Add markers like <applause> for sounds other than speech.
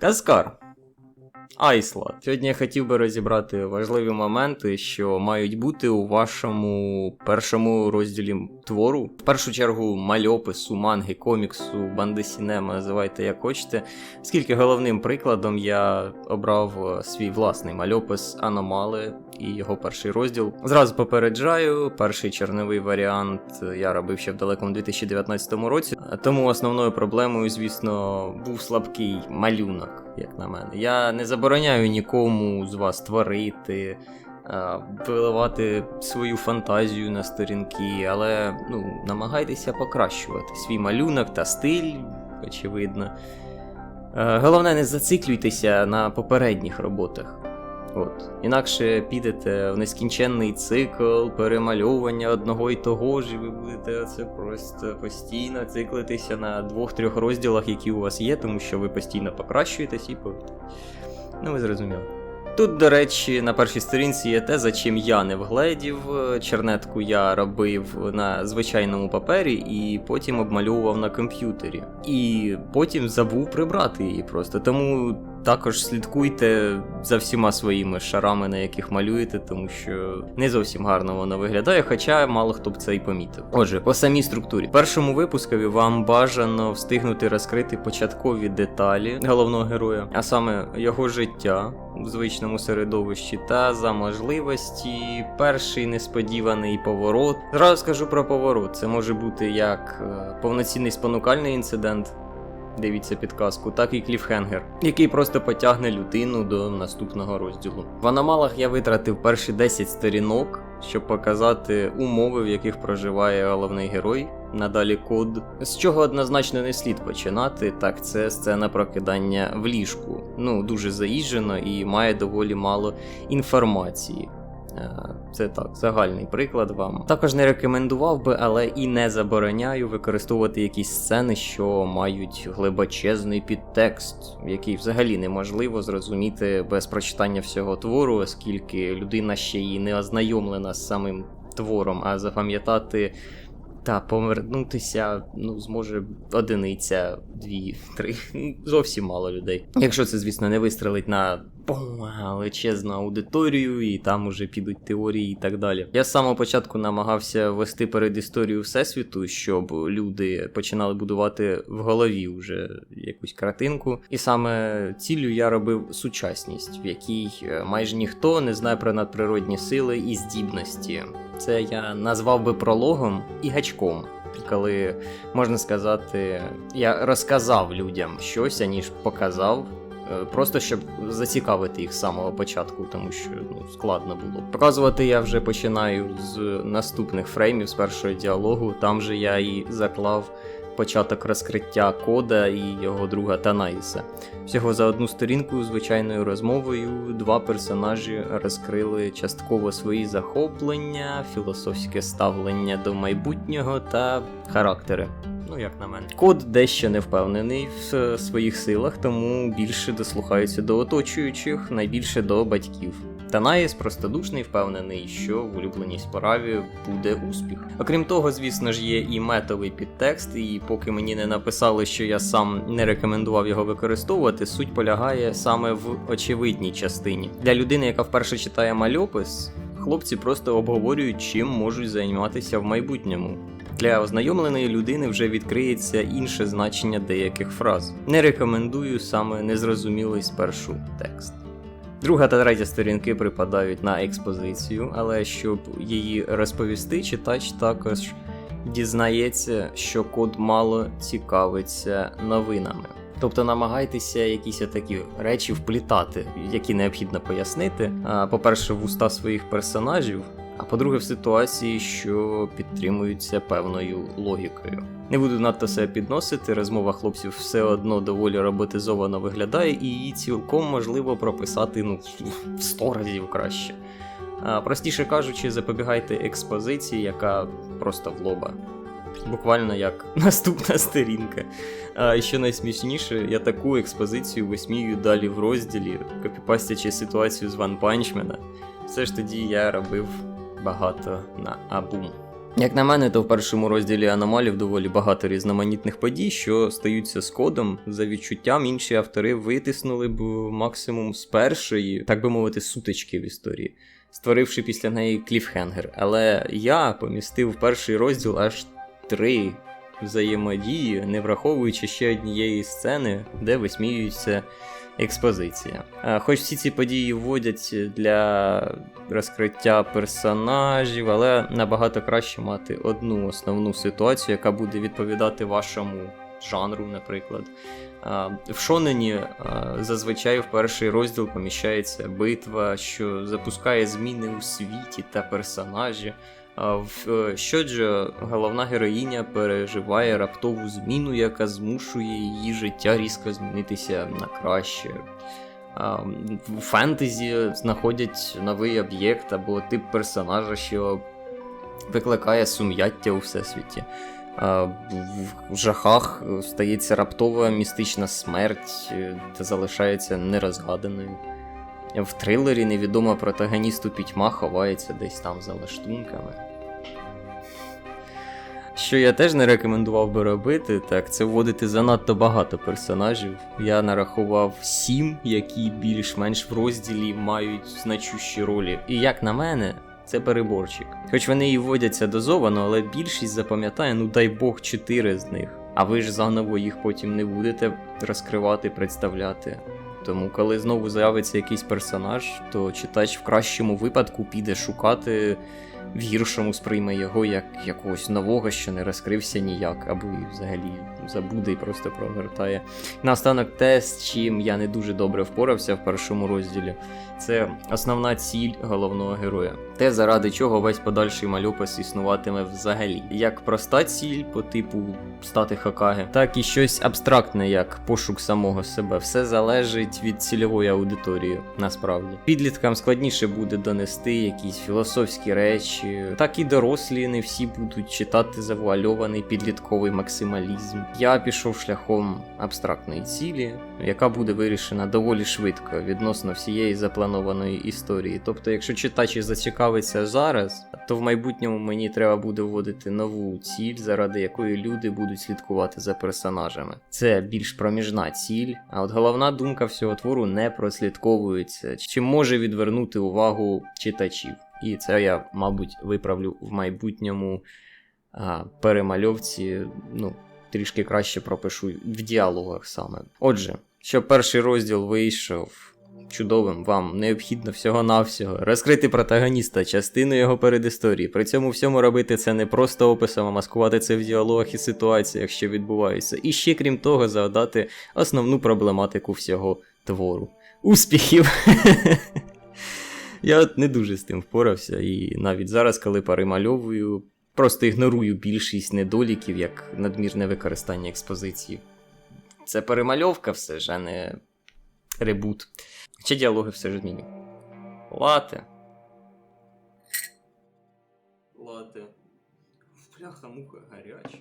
Kaskar. Айсла. Сьогодні я хотів би розібрати важливі моменти, що мають бути у вашому першому розділі твору. В першу чергу мальопису, манги, коміксу, бандесінема, називайте як хочете. Оскільки головним прикладом я обрав е, свій власний мальопис Аномали і його перший розділ. Зразу попереджаю, перший чорновий варіант я робив ще в далекому 2019 році. Тому основною проблемою, звісно, був слабкий малюнок, як на мене. Я не забороняю нікому з вас творити. е, Виливати свою фантазію на сторінки, але ну, намагайтеся покращувати свій малюнок та стиль, очевидно. Е, Головне, не зациклюйтеся на попередніх роботах. От. Інакше підете в нескінченний цикл перемальовування одного і того ж, і ви будете це просто постійно циклитися на двох-трьох розділах, які у вас є, тому що ви постійно покращуєтесь і по. Ну, ви зрозуміли. Тут, до речі, на першій сторінці є те, за чим я не вгледів. Чернетку я робив на звичайному папері і потім обмальовував на комп'ютері. І потім забув прибрати її просто. Тому також слідкуйте за всіма своїми шарами, на яких малюєте, тому що не зовсім гарно воно виглядає, хоча мало хто б це і помітив. Отже, по самій структурі. В першому випускові вам бажано встигнути розкрити початкові деталі головного героя, а саме його життя в звичному середовищі, та за можливості перший несподіваний поворот. Зразу скажу про поворот. Це може бути як е, повноцінний спонукальний інцидент. Дивіться підказку, так і кліфхенгер, який просто потягне людину до наступного розділу. В аномалах я витратив перші 10 сторінок, щоб показати умови, в яких проживає головний герой. Надалі код. З чого однозначно не слід починати, так це сцена прокидання в ліжку. Ну, дуже заїжджено і має доволі мало інформації. Е, Це так, загальний приклад вам. Також не рекомендував би, але і не забороняю використовувати якісь сцени, що мають глибочезний підтекст, який взагалі неможливо зрозуміти без прочитання всього твору, оскільки людина ще й не ознайомлена з самим твором, а запам'ятати. Та повернутися ну, зможе одиниця, дві, три. Зовсім мало людей. Якщо це, звісно, не вистрелить на величезну аудиторію, і там уже підуть теорії і так далі. Я з самого початку намагався вести перед історію Всесвіту, щоб люди починали будувати в голові вже якусь картинку. І саме ціллю я робив сучасність, в якій е, майже ніхто не знає про надприродні сили і здібності. Це я назвав би прологом і гачком. Коли можна сказати, я розказав людям щось, аніж показав, е, просто щоб зацікавити їх з самого початку, тому що ну, складно було. Показувати я вже починаю з наступних фреймів, з першого діалогу. Там же я і заклав початок розкриття кода і його друга Танаїса. Всього за одну сторінку звичайною розмовою два персонажі розкрили частково свої захоплення, філософське ставлення до майбутнього та характери. Ну, як на мене. Код дещо не впевнений в своїх силах, тому більше дослухається до оточуючих, найбільше до батьків. Танаїс простодушний впевнений, що в улюбленій справі буде успіх. Окрім того, звісно ж, є і метовий підтекст, і поки мені не написали, що я сам не рекомендував його використовувати, суть полягає саме в очевидній частині. Для людини, яка вперше читає мальопис, хлопці просто обговорюють, чим можуть займатися в майбутньому. Для ознайомленої людини вже відкриється інше значення деяких фраз. Не рекомендую саме незрозумілий спершу текст. Друга та третя сторінки припадають на експозицію, але щоб її розповісти, читач також дізнається, що код мало цікавиться новинами. Тобто намагайтеся якісь такі речі вплітати, які необхідно пояснити. По-перше, в уста своїх персонажів, а по-друге, в ситуації, що підтримуються певною логікою. Не буду надто себе підносити, розмова хлопців все одно доволі роботизовано виглядає, і її цілком можливо прописати ну, в 100 разів краще. А, Простіше кажучи, запобігайте експозиції, яка просто в лоба. Буквально як <laughs> наступна сторінка. А що найсмішніше, я таку експозицію висмію далі в розділі, копіпастячи ситуацію з Ван Панчмена. Все ж тоді я робив багато на Абум. Як на мене, то в першому розділі аномалів доволі багато різноманітних подій, що стаються з кодом. За відчуттям інші автори витиснули б максимум з першої, так би мовити, сутички в історії, створивши після неї кліфхенгер. Але я помістив перший розділ аж три взаємодії, не враховуючи ще однієї сцени, де висміюється експозиція. Хоч всі ці події вводять для розкриття персонажів, але набагато краще мати одну основну ситуацію, яка буде відповідати вашому жанру, наприклад. В Шонені зазвичай в перший розділ поміщається битва, що запускає зміни у світі та персонажі. А В е, Щоджо головна героїня переживає раптову зміну, яка змушує її життя різко змінитися на краще. В фентезі знаходять новий об'єкт або тип персонажа, що викликає сум'яття у всесвіті. В жахах стається раптова містична смерть е, та залишається нерозгаданою. В трилері невідома протагоністу пітьма ховається десь там за лаштунками. Що я теж не рекомендував би робити, так це вводити занадто багато персонажів. Я нарахував сім, які більш-менш в розділі мають значущі ролі. І як на мене, це переборчик. Хоч вони і вводяться дозовано, але більшість запам'ятає, ну дай Бог, чотири з них. А ви ж заново їх потім не будете розкривати, представляти. Тому, коли знову з'явиться якийсь персонаж, то читач в кращому випадку піде шукати, в гіршому сприйме його як якогось нового, що не розкрився ніяк, або і взагалі забуде і просто прогортає. Наостанок те, з чим я не дуже добре впорався в першому розділі, це основна ціль головного героя. Те, заради чого весь подальший мальопис існуватиме взагалі. Як проста ціль по типу стати Хакаге, так і щось абстрактне, як пошук самого себе. Все залежить від цільової аудиторії, насправді. Підліткам складніше буде донести якісь філософські речі, так і дорослі не всі будуть читати завуальований підлітковий максималізм. Я пішов шляхом абстрактної цілі, яка буде вирішена доволі швидко відносно всієї запланованої історії. Тобто, якщо читач зацікавиться зараз, то в майбутньому мені треба буде вводити нову ціль, заради якої люди будуть слідкувати за персонажами. Це більш проміжна ціль, а от головна думка всього твору не прослідковується, чим може відвернути увагу читачів. І це я, мабуть, виправлю в майбутньому а, перемальовці. Ну, трішки краще пропишу в діалогах саме. Отже, щоб перший розділ вийшов чудовим, вам необхідно всього-навсього розкрити протагоніста, частину його передісторії. При цьому всьому робити це не просто описом, а маскувати це в діалогах і ситуаціях, що відбуваються. І ще крім того, завдати основну проблематику всього твору. Успіхів! Я от не дуже з тим впорався, і навіть зараз, коли перемальовую, просто ігнорую більшість недоліків, як надмірне використання експозиції. Це перемальовка все ж, а не ребут. Чи діалоги все ж зміню. Лате. Лате. Пляха муха гаряча.